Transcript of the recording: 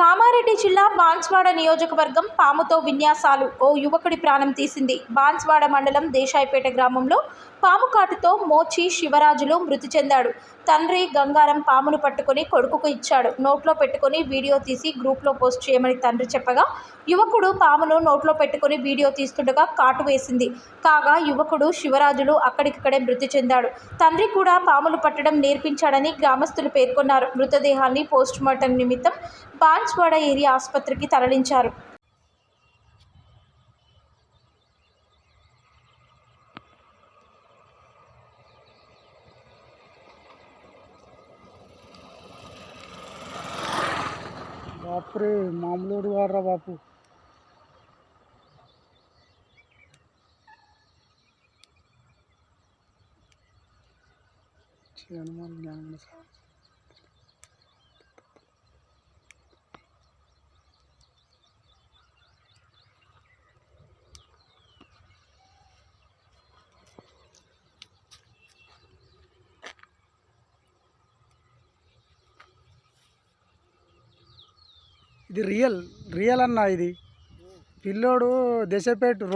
కామారెడ్డి జిల్లా బాన్స్వాడ నియోజకవర్గం పాముతో విన్యాసాలు. ఓ యువకుడి ప్రాణం తీసింది. బాన్స్వాడ మండలం దేశాయిపేట గ్రామంలో పాము కాటుతో మోచి శివరాజులు మృతి చెందాడు. తండ్రి గంగారం పామును పట్టుకొని కొడుకుకు ఇచ్చాడు. నోట్లో పెట్టుకొని వీడియో తీసి గ్రూప్లో పోస్ట్ చేయమని తండ్రి చెప్పగా యువకుడు పామును నోట్లో పెట్టుకొని వీడియో తీస్తుండగా కాటు వేసింది. కాగా యువకుడు శివరాజులు అక్కడికక్కడే మృతి చెందాడు. తండ్రి కూడా పాములు పట్టడం నేర్పించాడని గ్రామస్తులు పేర్కొన్నారు. మృతదేహాన్ని పోస్ట్ మార్టం నిమిత్తం రాజ్వాడ ఏరియా ఆసుపత్రికి తరలించారు. బాపురే మామూలు వాడరా బాపు. ఛీ, హనుమాన్ జ్ఞానం సార్ ఇది రియల్ రియల్ అన్న ఇది. పిల్లోడు దశపేట